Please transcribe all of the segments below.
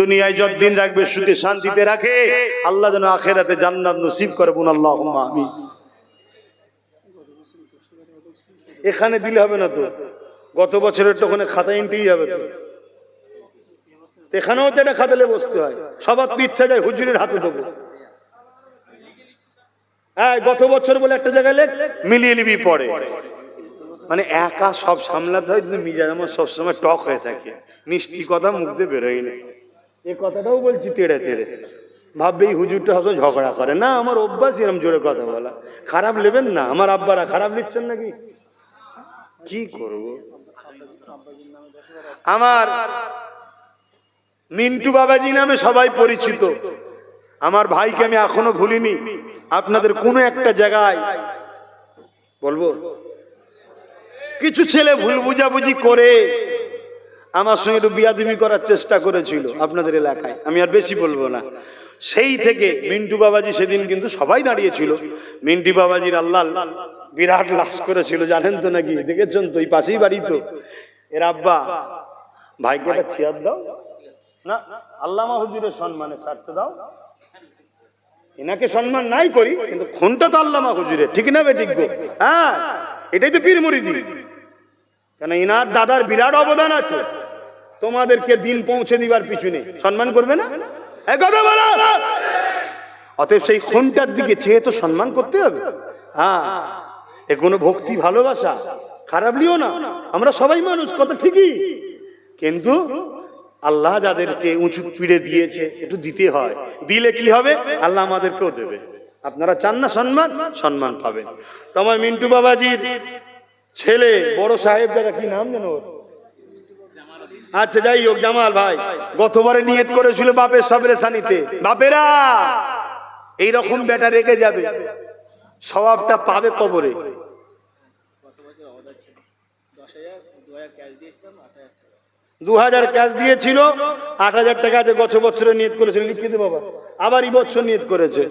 দুনিয়ায় যতদিন রাখবে, সুখে, শান্তিতে রাখে। আল্লাহ যেন আখেরাতে জান্নাত নসিব করে। বোন আল্লাহ আমি এখানে দিলে হবে না তো? গত বছরের তো ওখানে খাতা এনতেই যাবে তো? এখানেও তো একটা খাতালে বসতে হয়। সবার তো ইচ্ছা যায় হুজুরের হাতে দেবো। হ্যাঁ গত বছর বলে একটা জায়গায় লেখ, মিলিয়ে নিবি পরে। মানে একা সব সামলাতে হয় মিজাজ আমার সবসময় টক হয়ে থাকে। মিষ্টি কথা মুখ দিয়ে বেরোয় না। এই কথাটাও বলছি তেড়ে তেড়ে। ভাববে এই হুজুরটা সবসময় ঝগড়া করে। না, আমার অভ্যাস এরম জোরে কথা বলা। খারাপ নেবেন না। আমার আব্বারা খারাপ নিচ্ছেন নাকি? কি করব? আমার মিন্টু বাবাজি নামে সবাই পরিচিত। আমার ভাইকে আমি এখনও ভুলিনি। আপনাদের কোনো একটা জায়গায় বলব? কিছু ছেলে ভুল বুঝাবুঝি করে আমার সঙ্গে একটু বিয়াদিমি করার চেষ্টা করেছিল আপনাদের এলাকায়, আমি আর বেশি বলব না। সেই থেকে মিন্টু বাবাজি সেদিন কিন্তু সবাই দাঁড়িয়েছিল। মিন্টু বাবাজির আল্লাহ বিরাট লাশ করেছিল, জানেন তো নাকি? দেখেছেন তো, এই পাশেই বাড়ি তো। এর আব্বা, ভাইকে একটা চেয়ার দাও। না, আল্লামা হুজুরের সম্মানে ছাড়তে দাও। এনাকে সম্মান নাই করি, কিন্তু খুনটা তো আল্লামা হুজুরের, ঠিক না বে ঠিক গো? হ্যাঁ এটাই তো পীর মুরিদি কেন ইনার দাদার বিরাট অবদান আছে। তোমাদেরকে দিন পৌঁছে দিবার পিছনে। সম্মান করবে না? অতএব সেই খুনটার দিকে চেয়ে তো সম্মান করতে হবে। হ্যাঁ এ কোনো ভক্তি, ভালোবাসা, খারাপ লিও না। আমরা সবাই মানুষ, কথা ঠিকই। কিন্তু আল্লাহ যাদেরকে উঁচু পিড়ে দিয়েছে, একটু দিতে হয়। দিলে কি হবে? আল্লাহ আমাদেরকেও দেবে। আপনারা চান না সম্মান? সম্মান পাবেন। তোমার মিন্টু বাবাজির ছেলে, বড় সাহেব দাদা কি নাম জানো? আচ্ছা যাই হোক, জামাল ভাই, গতবারে নিয়ত করেছিল বাপের সবরে সানিতে। বাপেরা এই রকম বেটা রেখে যাবে, স্বভাবটা পাবে কবরে। দু হাজার ক্যাশ দিয়েছিল, আট হাজার টাকা আছে, গত বছরে নিয়ত করেছিল লিখিত বাবা। আবার এই বছর নিয়ত করেছে।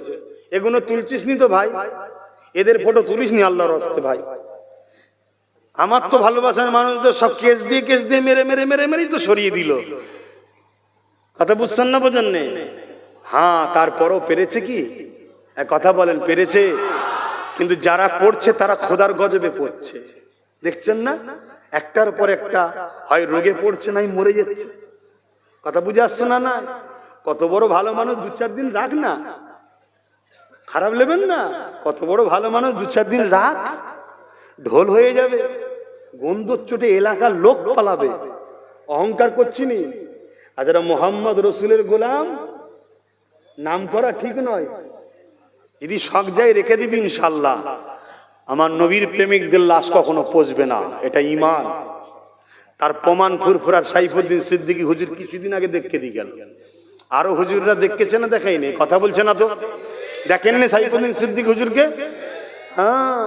এগুলো তুলছিস নি তো ভাই? এদের ফটো তুলিস নি আল্লাহর হস্তে ভাই? আমার তো ভালোবাসার মানুষদের সব কেস দিয়ে কেস দিয়ে মেরে মেরে মেরে, মেরেই তো সরিয়ে দিল। কথা বুঝছেন না বোঝেন? হ্যাঁ তারপরও পেরেছে কি? কথা বলেন, পেরেছে। কিন্তু যারা পড়ছে, তারা খোদার গজবে পড়ছে। দেখছেন না? একটার পর একটা, হয় রোগে পড়ছে নাই মরে যাচ্ছে। কথা বুঝে আসছে না না কত বড় ভালো মানুষ দু চার দিন রাখ না। খারাপ নেবেন না? কত বড় ভালো মানুষ দু চার দিন রাখ। ঢোল হয়ে যাবে। গন্ধ চোটে এলাকার লোক পালাবে। অহংকার করছি নি আর যারা মোহাম্মদ রসুলের গোলাম, নাম করা ঠিক নয়। যদি শখ যায় রেখে দিবি ইনশাল্লাহ আমার নবীর প্রেমিকদের লাশ কখনো পচবে না। এটা ইমান তার প্রমাণ ফুরফুরার সাইফুদ্দিন সিদ্দিকী হুজুর কিছুদিন আগে দেখকে দিয়ে গেল। আরও হুজুররা দেখেছে না দেখাইনি কথা বলছে না তো? দেখেননি সাইফুদ্দিন সিদ্দিক হুজুরকে? হ্যাঁ।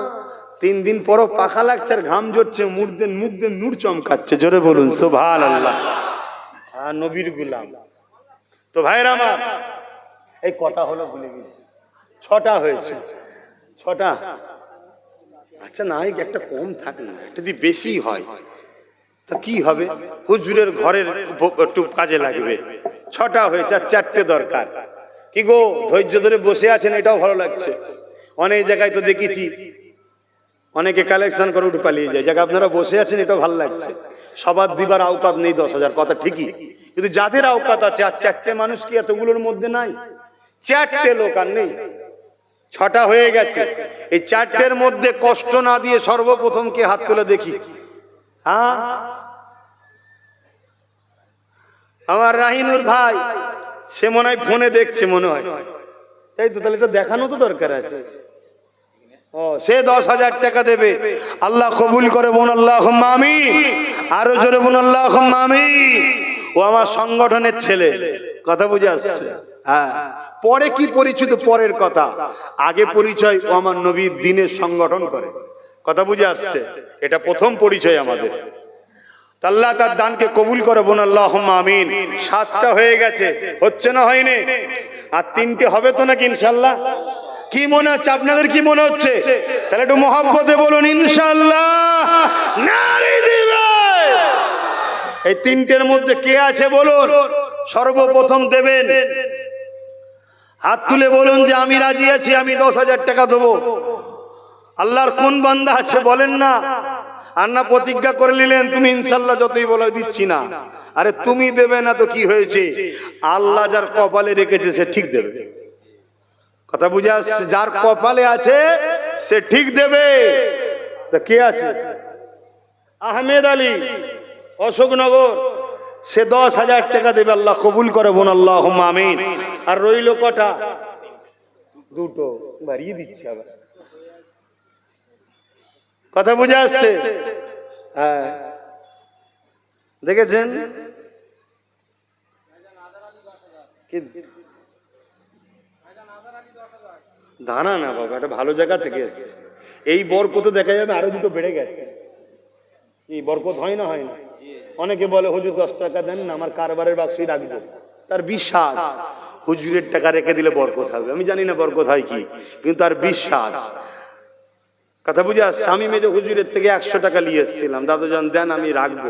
তিন দিন পরও পাখা লাগছে আর ঘাম জড়ছে মুখ দেন মুখ দেন নূর চমকাচ্ছে। জোরে বলুন সোভান আল্লাহ নবীর গুলাম। তো ভাইরা আমার, এই কটা হলো ভুলে গেছি। ছটা হয়েছে। ছটা? আচ্ছা না একটা কম থাক না এটা যদি বেশি হয়, তা কি হবে? হুজুরের ঘরের একটু কাজে লাগবে। ছটা হয়েছে, আর চারটে দরকার। কি গো, ধৈর্য ধরে বসে আছেন, এটাও ভালো লাগছে। অনেক জায়গায় তো দেখেছি অনেকে কালেকশন করে উঠে পালিয়ে যায়। যাকে, আপনারা বসে আছেন, এটা ভালো লাগছে। সবার দিবার আওকাত নেই দশ হাজার, কথা ঠিকই। কিন্তু যাদের আওকাত আছে, আর চারটে মানুষ কি এতগুলোর মধ্যে নাই? চারটে লোক আর নেই। ছটা হয়ে গেছে। এই চারটের মধ্যে কষ্ট না দিয়ে সর্বপ্রথম কে হাত তুলে দেখি? হ্যাঁ? আমার রাহিনুর ভাই, সে মনে হয় ফোনে দেখছে, মনে হয়। এই তো, তাহলে এটা দেখানো তো দরকার আছে। সে দশ হাজার টাকা দেবে। আল্লাহ কবুল করে বোন আল্লাহ আমি আরও জোরে বোন আল্লাহ আমি ও আমার সংগঠনের ছেলে। কথা বুঝে আসছে? হ্যাঁ। পরে কি পরিচিত? পরের কথা। আগে পরিচয় ও আমার নবীর দিনের সংগঠন করে। কথা বুঝে আসছে? এটা প্রথম পরিচয় আমাদের। আল্লাহ তার দানকে কবুল করে বোন আল্লাহ আমিন। সাতটা হয়ে গেছে। হচ্ছে না হয়নি? আর তিনটে হবে তো নাকি ইনশাল্লাহ কি মনে হচ্ছে? আপনাদের কি মনে হচ্ছে? তাহলে একটু মহব্বতে বলুন ইনশাল্লাহ এই তিনটের মধ্যে কে আছে বলুন? সর্বপ্রথম দেবেন। হাত তুলে বলুন যে আমি রাজি আছি, আমি দশ হাজার টাকা দেবো। আল্লাহর কোন বান্দা আছে বলেন না? আর না প্রতিজ্ঞা করে নিলেন, তুমি ইনশাল্লাহ যতই বলে দিচ্ছি না। আরে তুমি দেবে না তো কি হয়েছে? আল্লাহ যার কপালে রেখেছে, সে ঠিক দেবে। কথা বুঝে আসছে যার কপালে আছে সে ঠিক দেবে। তা কে আছে? আহমেদ আলী অশোকনগর। সে দশ হাজার টাকা দেবে আল্লাহ কবুল করে বোন আল্লাহ আমিন। আর রইল কটা? দুটো বাড়িয়ে দিচ্ছে আবার। কথা বুঝে আসছে? হ্যাঁ। দেখেছেন? কি- দানা না বাবা, এটা ভালো জায়গা থেকে এসছে। এই বরকত দেখা যাবে, আরও দুটো বেড়ে গেছে। এই বরকত হয় না হয় না? অনেকে বলে, হুজুর, দশ টাকা দেন না, আমার কারবারের বাক্সই রাখব। তার বিশ্বাস, হুজুরের টাকা রেখে দিলে বরকত হবে। আমি জানি না বরকত হয় কি, কিন্তু তার বিশ্বাস। কথা বুঝে আসছে আমি মেজে হুজুরের থেকে একশো টাকা নিয়ে এসেছিলাম। দাদুজান, দেন, আমি রাখব।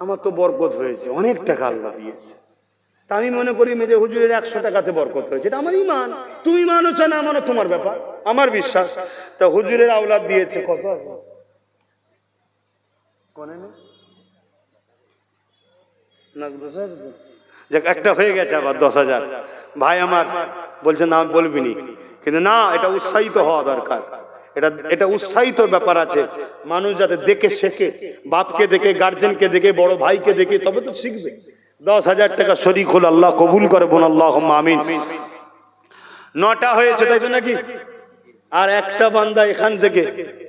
আমার তো বরকত হয়েছে, অনেক টাকা আল্লাহ দিয়েছে। তা আমি মনে করি মেজে হুজুরের একশো টাকাতে বরকত হয়েছে। এটা আমার ইমান। তুমি মানো চা না মানো তোমার ব্যাপার। আমার বিশ্বাস। তা হুজুরের আওলাদ দিয়েছে কত আছে? যাক একটা হয়ে গেছে আবার দশ হাজার। ভাই আমার বলছে না বলবি নি কিন্তু না এটা উৎসাহিত হওয়া দরকার। এটা এটা উৎসাহিত ব্যাপার আছে। মানুষ যাতে দেখে শেখে বাপকে দেখে গার্জেনকে দেখে বড় ভাইকে দেখে তবে তো শিখবে। দশ হাজার টাকা শরিক হল আল্লাহ, কবুল করে বোন আল্লাহ আমিন। নটা হয়েছে, তাই নাকি? আর একটা বান্দা এখান থেকে,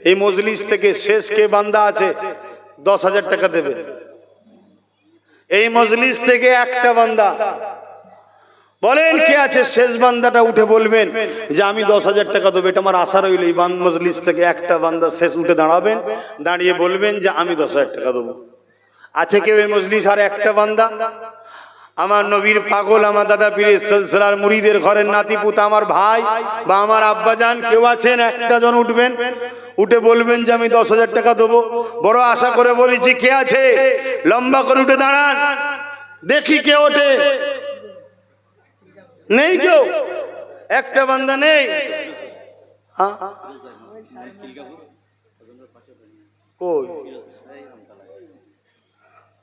এই মজলিস থেকে শেষ কে বান্দা আছে? দশ হাজার টাকা দেবে। এই মজলিস থেকে একটা বান্দা। বলেন কে আছে? শেষ বান্দাটা উঠে বলবেন যে আমি দশ হাজার টাকা দেবো। এটা আমার আশা রইল, এই বান মজলিস থেকে একটা বান্দা শেষ উঠে দাঁড়াবেন, দাঁড়িয়ে বলবেন যে আমি দশ হাজার টাকা দেবো। আছে কেউ এই মজলিস? আর একটা বান্দা? আমার নবীর পাগল, আমার দাদা পীরের সিলসিলার মুড়িদের ঘরের নাতিপুত আমার ভাই বা আমার আব্বাজান, কেউ আছেন? একটা জন উঠবেন? উঠে বলবেন যে, আমি দশ হাজার টাকা দেবো। বড় আশা করে বলেছি কে আছে? লম্বা করে উঠে দাঁড়ান। দেখি কে ওঠে। নেই কেউ? একটা বান্দা নেই? কই?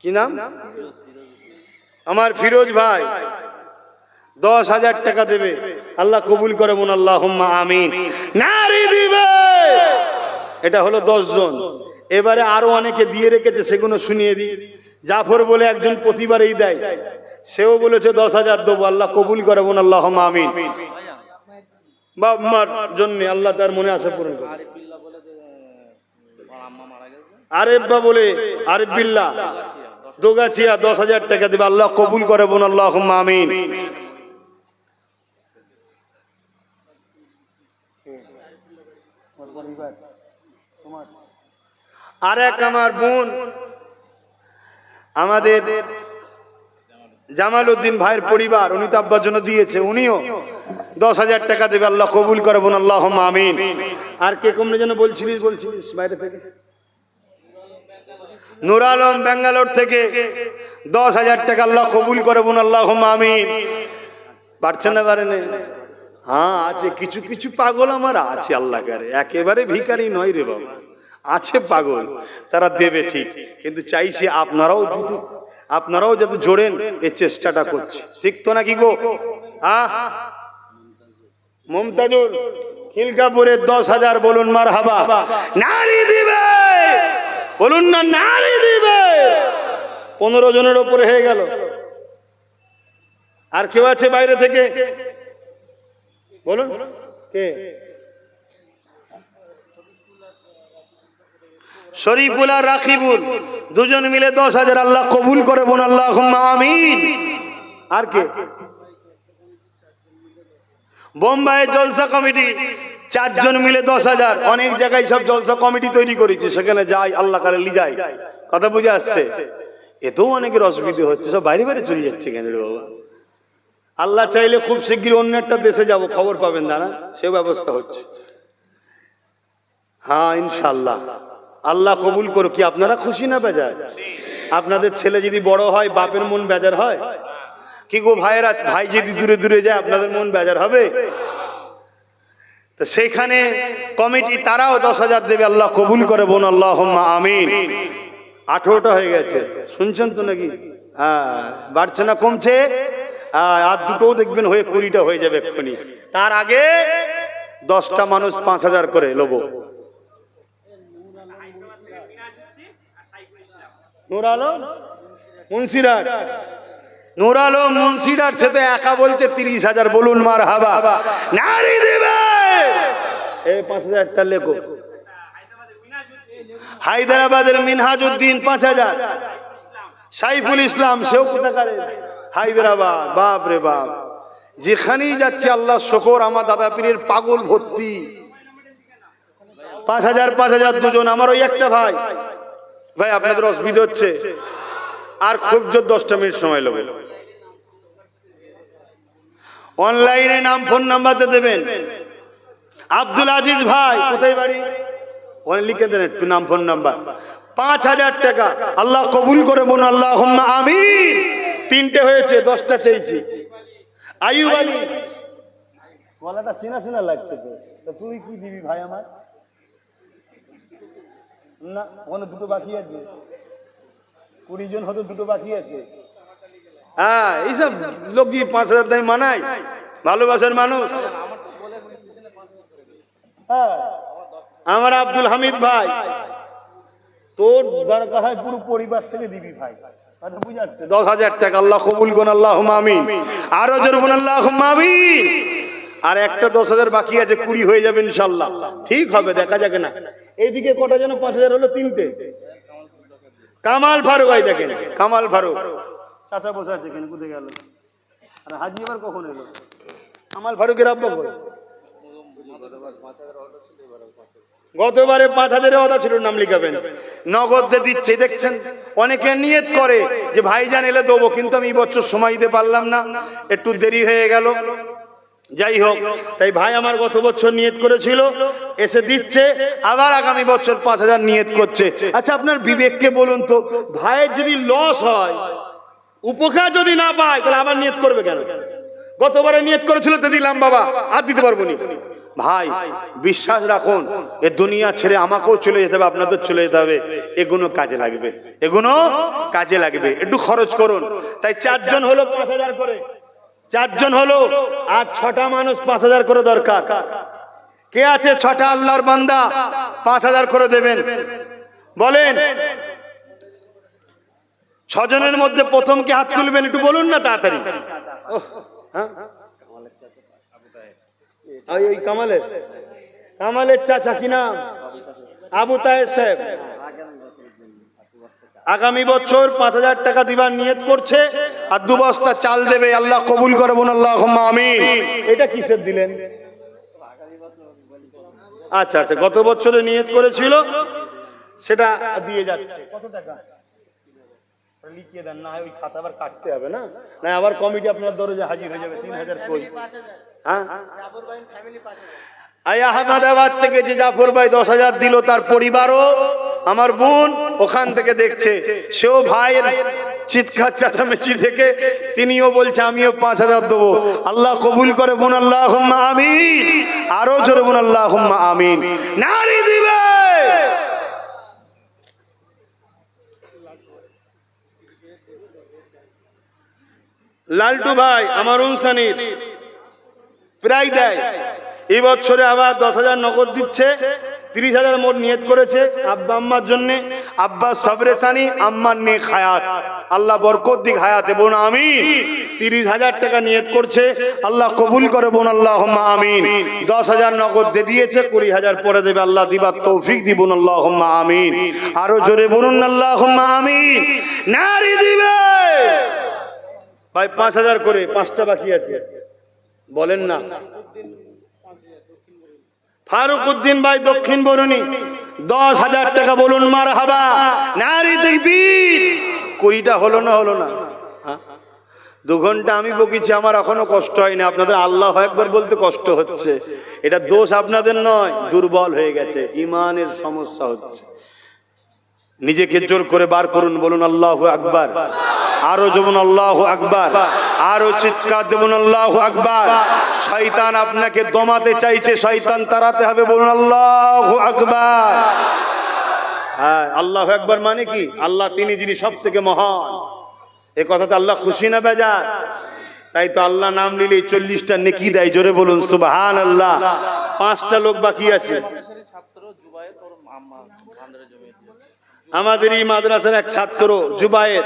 কি নাম? আমার ফিরোজ ভাই। দশ হাজার টাকা দেবে। আল্লাহ কবুল করে মন আল্লাহ আমিন। নারী দিবে। এটা হলো দশ জন। এবারে আরও অনেকে দিয়ে রেখেছে সেগুলো শুনিয়ে দিই। জাফর বলে একজন প্রতিবারেই দেয়। সেও বলেছে দশ হাজার দেবো। আল্লাহ কবুল করে বোন আল্লাহ আমিন। বাপ মার জন্য আল্লাহ তার মনে আশা পূরণ করে আরেব্বা বলে আরেফ বিল্লা দোগাছিয়া দশ হাজার টাকা দেবে। আল্লাহ কবুল করে বোন আল্লাহ আমিন। আর এক আমার বোন, আমাদের জামাল উদ্দিন ভাইয়ের পরিবার, উনি তো জন্য দিয়েছে, উনিও দশ হাজার টাকা দেবে। আল্লাহ কবুল করে বোন আল্লাহ আমিন। আর কে কমলে যেন বলছিলিস বলছিলিস বাইরে থেকে? নুর আলম ব্যাঙ্গালোর থেকে দশ হাজার টাকা আল্লাহ কবুল করে বোন আল্লাহ আমিন। পারছেন না পারে হ্যাঁ আছে। কিছু কিছু পাগল আমার আছে আল্লাহ কারে একেবারে ভিখারি নয় রে বাবা। আছে পাগল, তারা দেবে ঠিক। কিন্তু চাইছি আপনারাও আপনারাও যাতে জোরেন এই চেষ্টাটা করছে। ঠিক তো নাকি গো? মমতাজুর খিলকাপুরের দশ হাজার বলুন মার হাবা নারী দিবে বলুন না, নারী দিবে। পনেরো জনের ওপরে হয়ে গেল। আর কেউ আছে বাইরে থেকে? বলুন, কে? শরীফুল আর রাখিবুল দুজন মিলে দশ হাজার আল্লাহ কবুল করে বোন আল্লাহ আমিন। আর কে? বোম্বাইয়ের জলসা কমিটি চারজন মিলে দশ হাজার। অনেক জায়গায় সব জলসা কমিটি তৈরি করেছে, সেখানে যাই, আল্লাহ কারে লি যাই। কথা বুঝে আসছে? এতেও অনেকের অসুবিধা হচ্ছে, সব বাইরে বাইরে চলে যাচ্ছে কেন বাবা? আল্লাহ চাইলে খুব শিগগির অন্য একটা দেশে যাব, খবর পাবেন, দাঁড়া, সে ব্যবস্থা হচ্ছে। হ্যাঁ ইনশাল্লাহ। আল্লাহ কবুল করো কি আপনারা খুশি না বেজার? আপনাদের ছেলে যদি বড় হয়, বাপের মন বেজার হয়? কি গো ভাইয়েরা, ভাই যদি দূরে দূরে যায়, আপনাদের মন বেজার হবে? তো সেইখানে কমিটি তারাও দশ হাজার দেবে, আল্লাহ কবুল করে বোন আল্লাহ আমিন। আঠেরোটা হয়ে গেছে। শুনছেন তো নাকি? হ্যাঁ বাড়ছে না, কমছে। আর দুটোও দেখবেন হয়ে কুড়িটা হয়ে যাবে এক্ষুনি। তার আগে দশটা মানুষ পাঁচ হাজার করে লোবো। নূর আলম মুন্সিরাট নূর আলম তো একা বলছে তিরিশ হাজার বলুন মার হাবা। নারী দেবে! পাঁচ হাজারটা লেখো। হায়দ্রাবাদের মিনহাজউদ্দিন পাঁচ হাজার। সাইফুল ইসলাম, সেও হায়দ্রাবাদ। বাপ রে বাপ। যেখানেই যাচ্ছে আল্লাহ শকর, আমার দাদা পীরের পাগল ভর্তি। পাঁচ হাজার পাঁচ হাজার দুজন, আমার ওই একটা ভাই। ভাই, আপনাদের অসুবিধা হচ্ছে। আর খুব জোর দশটা মিনিট সময় নেবে অনলাইনে নাম ফোন নাম্বারতে দেবেন। আব্দুল আজিজ ভাই, কোথায় বাড়ি? ওখানে লিখে দেন একটু নাম ফোন নাম্বার পাঁচ হাজার টাকা। আল্লাহ কবুল করে বোন আল্লাহ আমি তিনটে হয়েছে, দশটা চেয়েছি আয়ুব আলী। গলাটা চেনা চেনা লাগছে তো তুই কি দিবি ভাই আমার? না, ওখানে দুটো বাকি আছে। কুড়ি জন হয়তো দুটো বাকি আছে। হ্যাঁ এইসব লোক কি পাঁচ হাজার দামি মানায়? ভালোবাসার মানুষ? হ্যাঁ আমার আব্দুল হামিদ ভাই। তোর দরকার হয় পুরো পরিবার থেকে দিবি ভাই। দশ হাজার টাকা আল্লাহ কবুল কোন আল্লাহ আমিন। আরও আল্লাহ আমিন। আর একটা দশ হাজার বাকি আছে কুড়ি হয়ে যাবে ইনশাল্লাহ ঠিক হবে দেখা যাবে না। এইদিকে কটা যেন পাঁচ হাজার হলো তিনটে। কামাল ফারুক ভাই দেখেন। কামাল ফারুক। চাচা বসে আছে এখানে, কোথায় গেল? আর হাজি এবার কখন এলো? আমার ফারুকের আব্বা গতবারে পাঁচ হাজারের কথা ছিল, নাম লিখাবেন। নগদ দিয়ে দিচ্ছে, দেখছেন? অনেকে নিয়ত করে যে ভাইজান এলে দেবো, কিন্তু আমি বছর সময় দিতে পারলাম না। একটু দেরি হয়ে গেল। যাই হোক, তাই ভাই আমার গত বছর নিয়ত করেছিল, এসে দিচ্ছে, আবার আগামী বছর পাঁচ হাজার নিয়ত করছে। আচ্ছা আপনার বিবেককে বলুন তো, ভাইয়ের যদি লস হয় উপকার যদি না পায়, তাহলে আবার নিয়ত করবে কেন? গতবারে নিয়ত করেছিল তো দিলাম বাবা, আর দিতে পারব নি। ভাই, বিশ্বাস রাখুন, এ দুনিয়া ছেড়ে আমাকেও চলে যেতে হবে, আপনাদের চলে যেতে হবে। এগুলো কাজে লাগবে এগুলো কাজে লাগবে। একটু খরচ করুন। তাই চারজন হলো পাঁচ হাজার করে। চারজন হলো, আর ছটা মানুষ পাঁচ হাজার করে দরকার। কে আছে ছটা আল্লাহর বান্দা? পাঁচ হাজার করে দেবেন। বলেন ছজনের মধ্যে প্রথম কে হাত তুলবেন একটু বলুন না তাড়াতাড়ি। হ্যাঁ? ওই ওই কামালের। কামালের চাচা কি নাম? আবু তাহের সাহেব। আগামী বছর পাঁচ হাজার টাকা দিবার নিয়ত করছে। আর দু বস্তা চাল দেবে আল্লাহ কবুল করে বোন আল্লাহ আমিন। এটা কিসের দিলেন? আচ্ছা আচ্ছা গত বছরে নিয়ত করেছিল সেটা দিয়ে যাচ্ছে। কত টাকা? লিখিয়ে দেন, না ওই খাতা আবার কাটতে হবে, না? না, আবার কমিটি আপনার দরজা হাজির হয়ে যাবে, তিন হাজার কই? হ্যাঁ? থেকে যে জাফর ভাই দশ হাজার দিল, তার পরিবারও, আমার বোন ওখান থেকে দেখছে। সেও ভাইয়ের চিৎকার চাচামেচি থেকে তিনিও বলছে, আমিও পাঁচ হাজার দেবো। আল্লাহ কবুল করে বোন আল্লাহ আমিন। আরও জোরে বোন আল্লাহ আমিন। নারী দিবে লালটু ভাই, আমার উনসানির। প্রায় দেয়। এই বছরে আবার দশ হাজার নগদ দিচ্ছে, তিরিশ হাজার মোট নিয়ত করেছে আব্বা আম্মার জন্য। আব্বা সবরেসানি আম্মার নে খায়াত আল্লাহ বরকত দিক হায়াতে বোন আমি তিরিশ হাজার টাকা নিয়ত করছে, আল্লাহ কবুল করে বোন আল্লাহ আমিন। দশ হাজার নগদ দিয়ে দিয়েছে, কুড়ি হাজার পরে দেবে, আল্লাহ দিবার তৌফিক দিবুন আল্লাহ আমিন। আরও জোরে বলুন আল্লাহ আমিন। নারী দিবে! ভাই, পাঁচ হাজার করে, পাঁচটা বাকি আছে। বলেন না। ফারুক উদ্দিন ভাই, দক্ষিণ বরুণী। দশ হাজার টাকা বলুন মার হাবা নারী দেখবি কুড়িটা হলো না হলো না? হ্যাঁ? দু ঘণ্টা আমি বকিছি, আমার এখনও কষ্ট হয়নি। আপনাদের আল্লাহ একবার বলতে কষ্ট হচ্ছে। এটা দোষ আপনাদের নয়, দুর্বল হয়ে গেছে। ইমানের সমস্যা হচ্ছে। নিজেকে জোর করে বার করুন, বলুন আল্লাহ আকবার। আরও যেমন আল্লাহ আকবার, আরও চিৎকার দেবন আল্লাহ আকবার। শয়তান আপনাকে দমাতে চাইছে, শয়তান তাড়াতে হবে, বলুন আল্লাহ আকবার। হ্যাঁ আল্লাহ একবার মানে কি? আল্লাহ তিনি যিনি সব থেকে মহান। এ কথাতে আল্লাহ খুশি না বেজা তাই তো আল্লাহ নাম নিলে চল্লিশটা নেকি দেয়, জোরে বলুন সুবাহান আল্লাহ পাঁচটা লোক বাকি আছে। আমাদের এই মাদ্রাসার এক ছাত্র, জুবায়ের,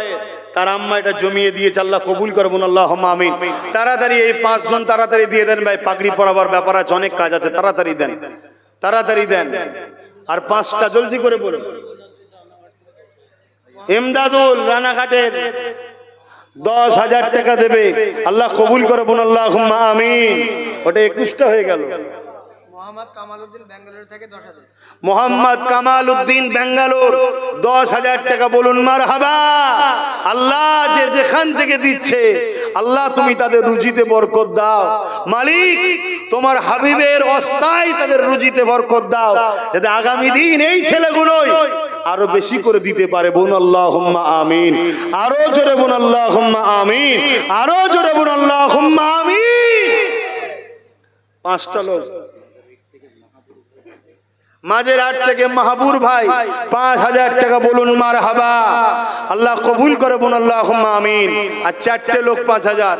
তার আম্মা এটা জমিয়ে দিয়ে আল্লাহ কবুল করব আল্লাহ আমিন। তাড়াতাড়ি এই পাঁচজন তাড়াতাড়ি দিয়ে দেন ভাই, পাগড়ি পরাবার ব্যাপার আছে, অনেক কাজ আছে, তাড়াতাড়ি দেন। তাড়াতাড়ি দেন। আর পাঁচটা জলদি করে বলুন। এমদাদুল রানাঘাটের দশ হাজার টাকা দেবে, আল্লাহ কবুল করব আল্লাহ আমিন। ওটা একুশটা হয়ে গেল। মোহাম্মদ কামাল উদ্দিন ব্যাঙ্গালোর দশ হাজার টাকা বলুন মার হাবা আল্লাহ যে যেখান থেকে দিচ্ছে আল্লাহ তুমি তাদের রুজিতে বরকত দাও। মালিক তোমার হাবিবের অস্থায় তাদের রুজিতে বরকত দাও। যাতে আগামী দিন এই ছেলেগুলোই আরও বেশি করে দিতে পারে। বোন আল্লাহ হুম্মা আমিন। আরও জোরে বোন আল্লাহ হুম্মা আমিন। আরও জোরে বোন আল্লাহ হুম্মা আমিন। পাঁচটা লোক। মাঝের আট থেকে মাহাবুর ভাই, পাঁচ হাজার টাকা বলুন মার হাবা আল্লাহ কবুল করে বোন আল্লাহ আমিন। আর চারটে লোক পাঁচ হাজার।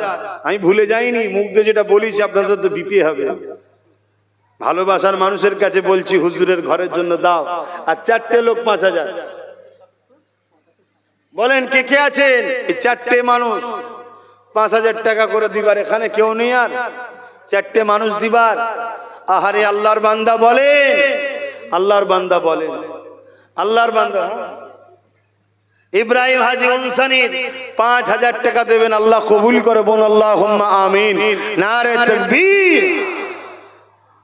আমি ভুলে যাইনি, মুখ দিয়ে যেটা বলিস আপনাদের তো দিতে হবে। ভালোবাসার মানুষের কাছে বলছি, হুজুরের ঘরের জন্য দাও। আর চারটে লোক পাঁচ হাজার। বলেন, কে কে আছেন? এই চারটে মানুষ। পাঁচ হাজার টাকা করে দিবার এখানে কেউ নেই আর। চারটে মানুষ দিবার। আহারে আল্লাহর বান্দা বলেন আল্লাহর বান্দা বলেন। আল্লাহর বান্দা হ্যাঁ। ইব্রাহিম হাজি উনসানির পাঁচ হাজার টাকা দেবেন, আল্লাহ কবুল করে বোন আল্লাহ আমিন। তকবীর।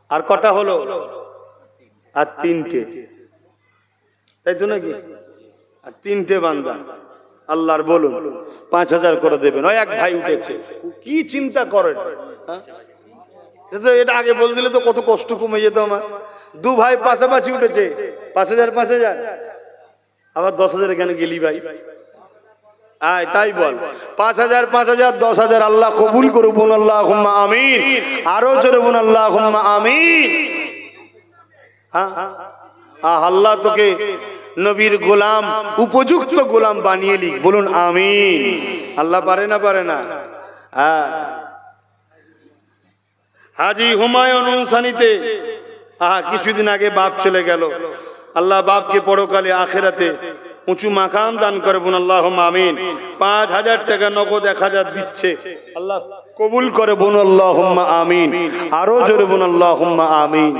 আর কটা হলো? আর তিনটে। তাই তো নাকি? আর তিনটে বান্দা। আল্লাহর বলুন, পাঁচ হাজার করে দেবেন। ওই এক ভাই উঠেছে। কি চিন্তা করেন? হ্যাঁ? এটা আগে বল দিলে তো কত কষ্ট কমে যেত আমার। দু ভাই পাশাপাশি উঠেছে। পাঁচ হাজার পাঁচ হাজার। আবার দশ হাজার কেন গেলি ভাই। আয় তাই বল। পাঁচ হাজার পাঁচ হাজার দশ হাজার আল্লাহ কবুল করুন আল্লাহ আমিন। আরও জোরে বোন আল্লাহ আমিন। হ্যাঁ। আহ, আল্লাহ তোকে নবীর গোলাম উপযুক্ত গোলাম বানিয়ে লিখ। বলুন আমিন। আল্লাহ পারে না পারে না। হ্যাঁ। হাজি হুমায়ুন উনসানিতে আহা, কিছুদিন আগে বাপ চলে গেল। আল্লাহ বাপকে পরকালে আখেরাতে উঁচু মাকাম দান করবেন আল্লাহ আমিন। পাঁচ হাজার টাকা নগদ, এক হাজার দিচ্ছে। আল্লাহ কবুল করে বোন আল্লাহ আমিন। আরও জোরে বোন আল্লাহ আমিন।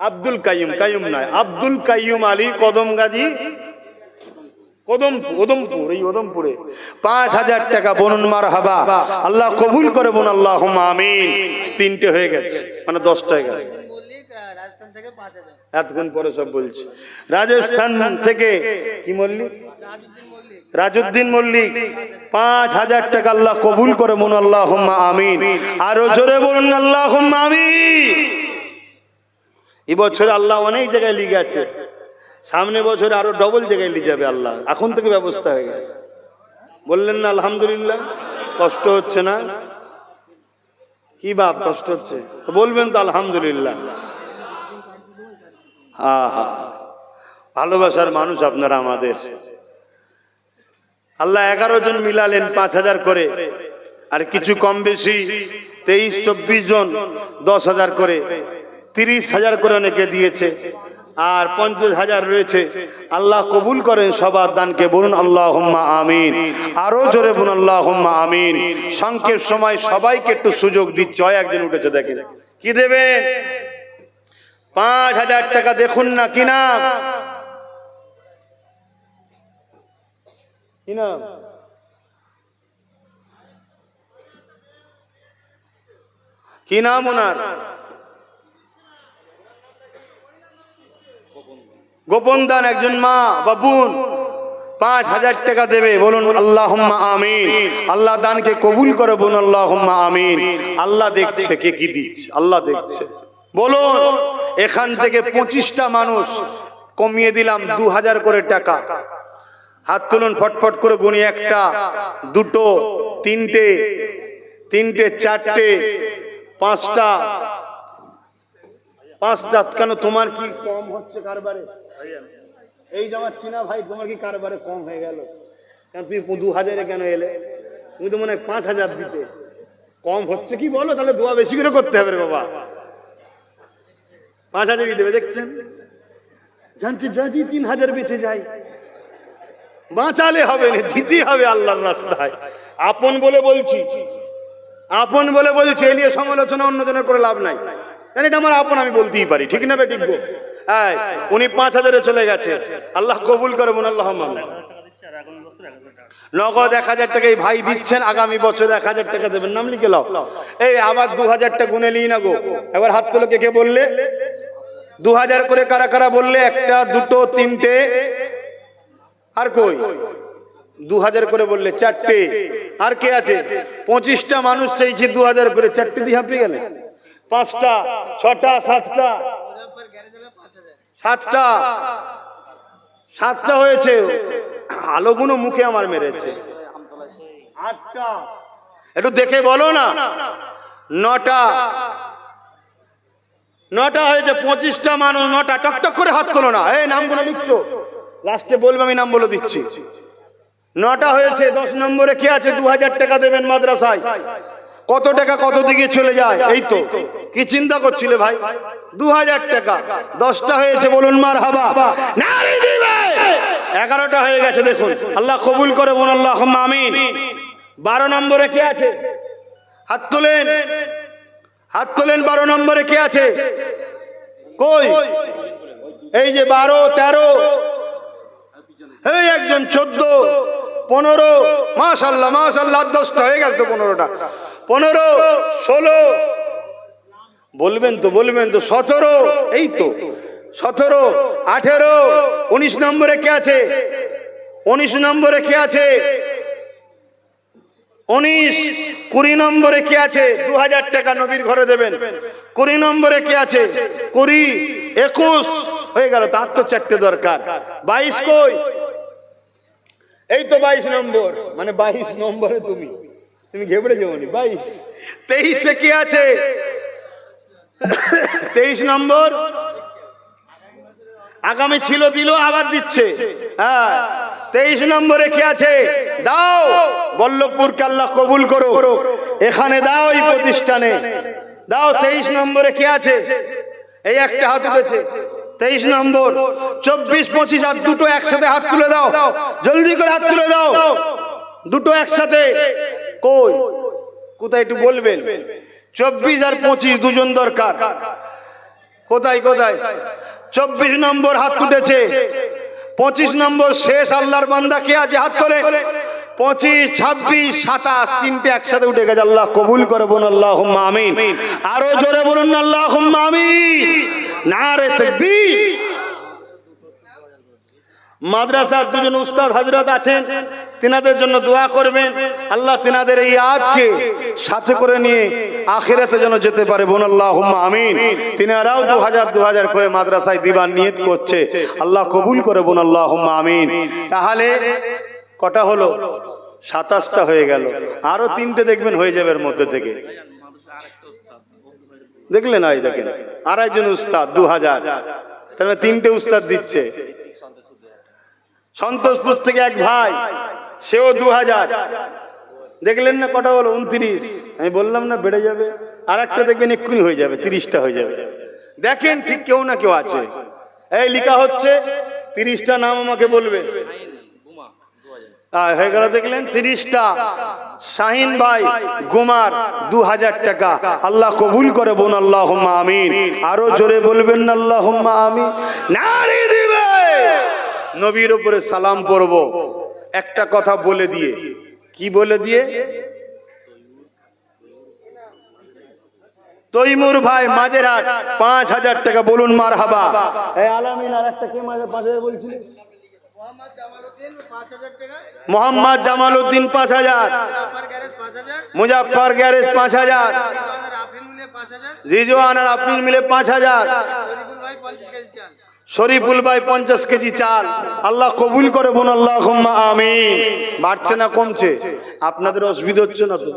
আব্দুল কাইয়ুম কাইয়ুম নয় আব্দুল কাইয়ুম আলী কদম গাজী ওদমপুর এই পাঁচ হাজার টাকা হাবা আল্লাহ কবুল করে আল্লাহ তিনটে হয়ে গেছে মানে এতক্ষণ পরে সব বলছি। রাজস্থান থেকে কি মল্লিক? রাজউদ্দিন মল্লিক। পাঁচ হাজার টাকা আল্লাহ কবুল করে মন আল্লাহ আমিন। আরও জোরে বলুন আল্লাহ আমিন। এবছর আল্লাহ অনেক জায়গায় লিগে আছে। সামনে বছর আরও ডবল জায়গায় নিয়ে যাবে আল্লাহ। এখন থেকে ব্যবস্থা হয়ে গেছে। বললেন না, আলহামদুলিল্লাহ, কষ্ট হচ্ছে না। কি বাপ, কষ্ট হচ্ছে? বলবেন তো, আলহামদুলিল্লাহ। আহা, ভালোবাসার মানুষ আপনারা আমাদের। আল্লাহ এগারো জন মিলালেন পাঁচ হাজার করে, আর কিছু কম বেশি, তেইশ, চব্বিশ জন, দশ হাজার করে, তিরিশ হাজার করে অনেকে দিয়েছে। আর পঞ্চাশ হাজার রয়েছে। আল্লাহ কবুল করেন সবার দানকে, বলুন আল্লাহ হুম্মা আমিন। আরও জোরে বলুন আল্লাহ হুম্মা আমিন। সংক্ষেপ সময় সবাইকে একটু সুযোগ দিচ্ছে। হয় একজন উঠেছে, দেখেন। কি দেবেন? পাঁচ হাজার টাকা দেখুন না, কি নাম? কি নাম? কি নাম ওনার? গোপন দান একজন মা বাবুন পাঁচ হাজার টাকা দেবে, বলুন আল্লাহ আমিন। আল্লাহ দানকে কবুল করে, বলুন আল্লাহ আমিন। আল্লাহ দেখছে কে কি দিচ্ছে, আল্লাহ দেখছে। বলুন, এখান থেকে পঁচিশটা মানুষ কমিয়ে দিলাম দু হাজার করে টাকা। হাত তুলুন, ফটফট করে গুনি একটা, দুটো, তিনটে তিনটে, চারটে, পাঁচটা। পাঁচটা, কেন তোমার কি কম হচ্ছে কারবারে? এই যাওয়াচ্ছি না ভাই, তোমার কি কারবারে কম হয়ে গেল? কেন তুমি দু হাজারে কেন এলে? তুমি তো মনে হয় পাঁচ হাজার দিতে। কম হচ্ছে কি বলো? তাহলে দোয়া বেশি করে করতে হবে বাবা। পাঁচ হাজারই দেবে, দেখছেন? জানছি যদি তিন হাজার বেঁচে যায়, বাঁচালে হবে না দিতে হবে আল্লাহর রাস্তায়। আপন বলে বলছি। আপন বলে বলছি, এ নিয়ে সমালোচনা অন্যজনের করে লাভ নাই। কারণ এটা আমার আপন, আমি বলতেই পারি। ঠিক না হ্যাঁ উনি পাঁচ হাজারে চলে গেছে। আল্লাহ কবুল করে বোন আল্লাহ নগদ এক হাজার টাকা এই ভাই দিচ্ছেন, আগামী বছর এক হাজার টাকা দেবেন। নাম লিখে লাও। এই, আবার দু হাজারটা গুনে নিই না গো। এবার হাত তোলো কে কে বললে। দু হাজার করে কারা কারা বললে, একটা, দুটো, তিনটে। আর কই? দু হাজার করে বললে চারটে। আর কে আছে? পঁচিশটা মানুষ চাইছে দু হাজার করে। চারটে দিয়ে হাঁপিয়ে গেলে। পাঁচটা, ছটা, সাতটা মুজাফর গ্যারেজ হলে পাঁচ হাজার সাতটা। সাতটা হয়েছে। আলোগুলো মুখে আমার মেরেছে। আটটা। একটু দেখে বলো না। নটা। নটা হয়েছে, পঁচিশটা মানুষ, নটা। টকটক করে হাত তোলো না। এই নামগুলো লিখছো। লাস্টে বলবে, আমি নাম বলে দিচ্ছি। নটা হয়েছে, দশ নম্বরে কে আছে? দু হাজার টাকা দেবেন মাদ্রাসায়। কত টাকা কত দিকে চলে যায়? এই তো। কি চিন্তা করছিলে ভাই? দু হাজার টাকা। দশটা হয়েছে, বলুন মার হাবা এগারোটা হয়ে গেছে, দেখুন। আল্লাহ কবুল করে বোন আল্লাহ আমিন। বারো নম্বরে কে আছে? হাত তোলেন। হাত তোলেন, বারো নম্বরে কে আছে? কই? এই যে বারো, তেরো। এই একজন চোদ্দ, পনেরো। মাশাল্লাহ আর দশটা হয়ে গেছে পনেরোটা। পনেরো, ষোলো। বলবেন তো বলবেন তো, সতেরো, এই তো। সতেরো, আঠেরো, উনিশ নম্বরে কে আছে? উনিশ নম্বরে কে আছে? উনিশ, কুড়ি নম্বরে কে আছে? দু হাজার টাকা নবীর ঘরে দেবেন। কুড়ি নম্বরে কে আছে? কুড়ি, একুশ। হয়ে গেল, তার তো চারটে দরকার। বাইশ কই? এই তো বাইশ নম্বর। মানে বাইশ নম্বরে তুমি। তুমি ঘেবড়ে যাবনি বাইশ। তেইশে কি আছে? তেইশ নম্বর। আগামী ছিল দিল, আবার দিচ্ছে। হ্যাঁ তেইশ নম্বরে কি আছে? দাও বল্লভপুরকে আল্লাহ কবুল করো। এখানে দাও এই প্রতিষ্ঠানে। দাও, তেইশ নম্বরে কি আছে? এই একটা হাত উঠেছে। তেইশ নম্বর। চব্বিশ, পঁচিশ আর দুটো একসাথে হাত তুলে দাও। জলদি করে হাত তুলে দাও। দুটো একসাথে। কই? কোথায় একটু বলবেন? চব্বিশ আর পঁচিশ দুজন দরকার। কোথায় কোথায়? চব্বিশ নম্বর হাত উঠেছে পঁচিশ নম্বর শেষ আল্লাহর বান্দা কে আছে হাত তোলে? পঁচিশ, ছাব্বিশ, সাতাশ, তিনটে একসাথে উঠে গেছে। আল্লাহ কবুল করে বোন আল্লাহ আমিন। আরও জোরে বলুন আল্লাহ আমিন। না রে মাদ্রাসার দুজন উস্তাদ হজরত আছেন, তিনাদের জন্য দোয়া করবেন। আল্লাহ তিনাদের এই আজকে সাথে করে নিয়ে আখেরাতে যেন যেতে পারে বোন আল্লাহ আমিন। তিনারাও দু হাজার দু হাজার করে মাদ্রাসায় দিবার নিয়ত করছে। আল্লাহ কবুল করে বোন আল্লাহ আমিন। তাহলে কটা হলো? সাতাশটা হয়ে গেল। আরও তিনটে দেখবেন হয়ে যাবে এর মধ্যে থেকে। দেখলেন ওই দেখেন? আর একজন উস্তাদ দু হাজার তাহলে তিনটে উস্তাদ দিচ্ছে। সন্তোষপুর থেকে এক ভাই, সেও দু হাজার দেখলেন না কটা হলো? উনত্রিশ। আমি বললাম না, বেড়ে যাবে। আর একটা দেখবেন এক্ষুনি হয়ে যাবে, তিরিশটা হয়ে যাবে। দেখেন ঠিক কেউ না কেউ আছে। এই লিখা হচ্ছে, তিরিশটা নাম আমাকে বলবে। হয়ে গেল দেখলেন, তিরিশটা। শাহিন ভাই, গুমার দু হাজার টাকা। আল্লাহ কবুল করে বোন আল্লাহ আমিন। আরও জোরে বলবেন আল্লাহ আমিন। নারী দিবে! নবীর উপরে সালাম পড়ব। একটা কথা বলে দিয়ে। কি বলে দিয়ে? তৈমুর ভাই মাঝের হাট পাঁচ হাজার টাকা বলুন মার হাবা আলামিন আর একটা কে মাঝে পাঁচ হাজার বলছিলেন মোহাম্মদ জামালউদ্দিন পাঁচ হাজার টাকা। মোহাম্মদ জামাল উদ্দিন পাঁচ হাজার। মুজাফর গ্যারেজ পাঁচ হাজার। রিজওয়ান আর আপনি মিলে পাঁচ হাজার। শরীফুল ভাই পঞ্চাশ কেজি চাল। আল্লাহ কবুল করে বোন আল্লাহ আমিন। বাড়ছে না কমছে? আপনাদের অসুবিধা হচ্ছে না তো?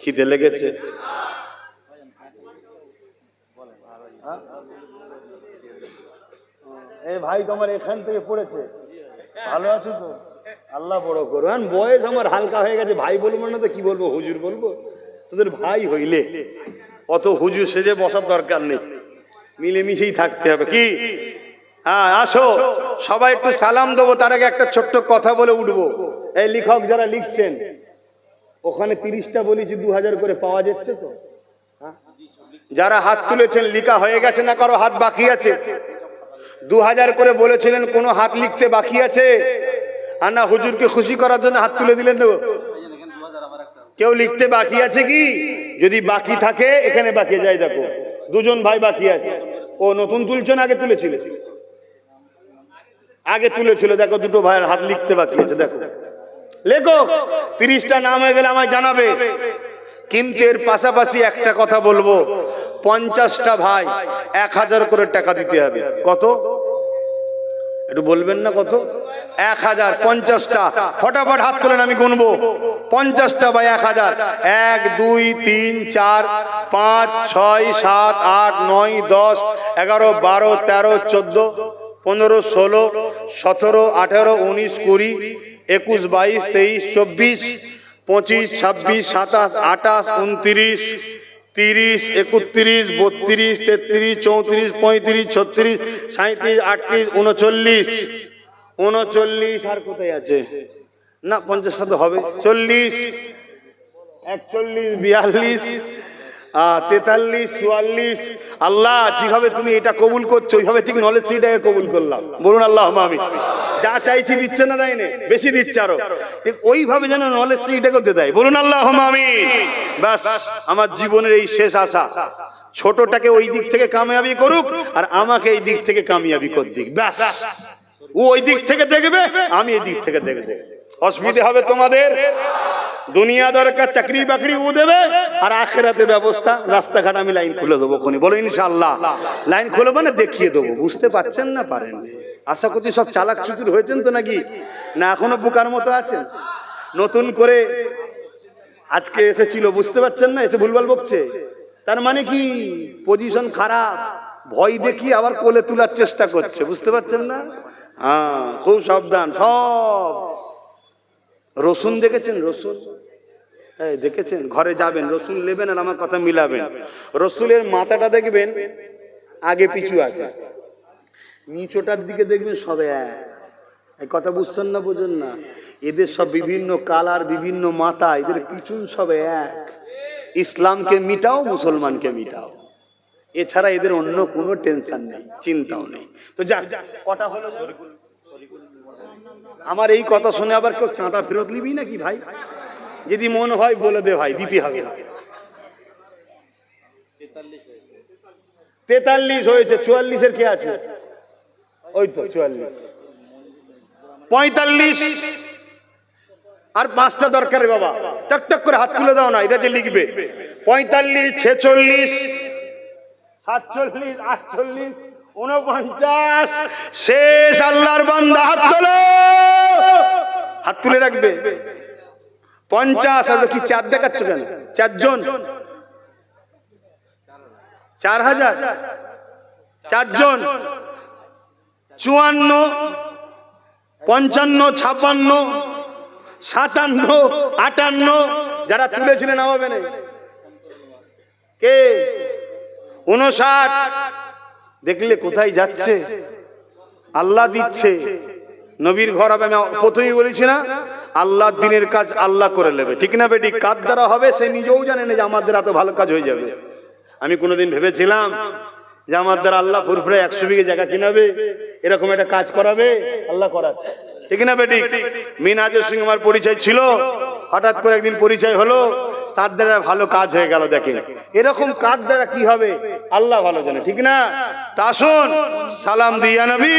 খিদে লেগেছে। এই ভাই তোমার এখান থেকে পড়েছে। ভালো আছো তো? আল্লাহ বড় করো হ্যাঁ বয়স আমার হালকা হয়ে গেছে। ভাই বলব না তো, কি বলব? হুজুর বলব? তোদের ভাই হইলে। অত হুজুর সেজে বসার দরকার নেই। মিলেমিশেই থাকতে হবে। কি? হ্যাঁ আসো। সবাই একটু সালাম দেবো, তার আগে একটা ছোট্ট কথা বলে উঠবো। এই লেখক যারা লিখছেন, ওখানে তিরিশটা বলেছি দু হাজার করে পাওয়া যাচ্ছে তো? যারা হাত তুলেছেন, লিখা হয়ে গেছে না কারও হাত বাকি আছে? দু হাজার করে বলেছিলেন, কোনো হাত লিখতে বাকি আছে? আর না, হুজুরকে খুশি করার জন্য হাত তুলে দিলেন তো? কেউ লিখতে বাকি আছে কি? যদি বাকি থাকে, এখানে বাকি যায়, দেখো। দুজন ভাই বাকি আছে। ও নতুন তুলছেন আগে তুলেছিল? আগে তুলেছিল, দেখো দুটো ভাইয়ের হাত লিখতে বাকি আছে, দেখো। লেখো, তিরিশটা নাম হয়ে গেলে আমায় জানাবে। কিন্তু এর পাশাপাশি একটা কথা বলব, পঞ্চাশটা ভাই এক হাজার করে টাকা দিতে হবে। কত? একটু বলবেন না কত? এক হাজার, পঞ্চাশটা। ফটাফট হাত তোলেন, আমি গুনবো। পঞ্চাশটা বা এক হাজার। এক, দুই, তিন, চার, পাঁচ, ছয়, সাত, আট, নয়, দশ, এগারো, বারো, তেরো, চোদ্দ, পনেরো, ষোলো, সতেরো, আঠেরো, উনিশ, কুড়ি, একুশ, বাইশ, তেইশ, চব্বিশ, পঁচিশ, ছাব্বিশ, সাতাশ, আঠাশ, উনত্রিশ, তিরিশ, একত্রিশ, বত্রিশ, তেত্রিশ, চৌত্রিশ, পঁয়ত্রিশ, ছত্রিশ সাঁত্রিশ আটত্রিশ, উনচল্লিশ উনচল্লিশ আর কোথায় আছে? না, পঞ্চাশ তো হবে। চল্লিশ, একচল্লিশ, বিয়াল্লিশ তেতাল্লিশ, চুয়াল্লিশ। আল্লাহ, যেভাবে তুমি এটা কবুল করছ, ওইভাবে ঠিক নলেজ সিটাকে কবুল করলাম। বলুন আল্লাহ আমি যা চাইছি দিচ্ছে না দেয় বেশি দিচ্ছে আরও। ঠিক ওইভাবে যেন নলেজ সিটাকে করতে দেয়। বলুন আল্লাহ আমি ব্যাস, আমার জীবনের এই শেষ আশা। ছোটটাকে ওই দিক থেকে কামিয়াবি করুক, আর আমাকে এই দিক থেকে কামিয়াবি কর দিক। ব্যাস। ও ওই দিক থেকে দেখবে, আমি এই দিক থেকে দেখবে। অসুবিধে হবে তোমাদের। দুনিয়া দরকার চাকরি বাকরি ও দেবে, আর আখেরাতে ব্যবস্থা, রাস্তাঘাট আমি লাইন খুলে দেবো খনি বলো ইনশাল্লাহ লাইন খুলে মানে দেখিয়ে দেবো। বুঝতে পারছেন না পারেন? আশা করছি সব চালাক চুতুর হয়েছেন তো নাকি? না, এখনও বোকার মতো আছেন? নতুন করে আজকে এসেছিল, বুঝতে পারছেন না? এসে ভুলভাল বকছে। তার মানে কি? পজিশন খারাপ। ভয় দেখি আবার কোলে তোলার চেষ্টা করছে, বুঝতে পারছেন না? হ্যাঁ খুব সাবধান, সব। রসুন দেখেছেন? রসুন। এই দেখেছেন? ঘরে যাবেন, রসুন নেবেন আর আমার কথা মিলাবেন। রসুলের মাথাটা দেখবেন, আগে পিছু আছে। নিচোটার দিকে দেখবেন সবে এক। কথা বুঝছেন না, বোঝেন না? এদের সব বিভিন্ন কালার, বিভিন্ন মাথা, এদের পিছন সবে এক। ইসলামকে মিটাও, মুসলমানকে মিটাও। এছাড়া এদের অন্য কোনো টেনশন নেই, চিন্তাও নেই। তো যাক, কটা হলো? আমার এই কথা শুনে আবার কেউ চাঁদা ফেরত নিবি নাকি ভাই? যদি মন হয় বলে দে ভাই, দিতে হবে। তেতাল্লিশ হয়েছে, চুয়াল্লিশের কে আছে? ওই তো, চুয়াল্লিশ। পঁয়তাল্লিশ। আর পাঁচটা দরকার বাবা। টক টক করে হাত তুলে দাও না, এটা যে লিখবে। পঁয়তাল্লিশ, ছেচল্লিশ, সাতচল্লিশ, আটচল্লিশ উনপঞ্চাশ শেষ, আল্লাহর বান্দা, হাত তোলো। হাত তুলে রাখবে। পঞ্চাশ, আর কি চার দেখাচ্ছ কেন? চারজন। চার হাজার। চারজন। চুয়ান্ন, পঞ্চান্ন, ছাপান্ন, সাতান্ন, আটান্ন। যারা তুলেছিলেন, নামাবে না কে? উনষাট দেখলে কোথায় যাচ্ছে? আল্লাহ দিচ্ছে। নবীর ঘর হবে আমি প্রথমেই বলেছি না, আল্লাহ দিনের কাজ আল্লাহ করে নেবে। ঠিক না বেটি? কার দ্বারা হবে সে নিজেও জানে না যে আমাদের এত ভালো কাজ হয়ে যাবে। আমি কোনোদিন ভেবেছিলাম যে আমার দ্বারা আল্লাহ ফুরফুরে একশো বিঘে জায়গা কিনাবে এরকম একটা কাজ করাবে, আল্লাহ করার ঠিক না বেটি? মিনাজের সঙ্গে আমার পরিচয় ছিল। হঠাৎ করে একদিন পরিচয় হলো তার দ্বারা ভালো কাজ হয়ে গেল দেখেন। এরকম কাজ দ্বারা কি হবে? আল্লাহ ভালো জানে, ঠিক না? তা শোন, সালাম দিয়া নবী।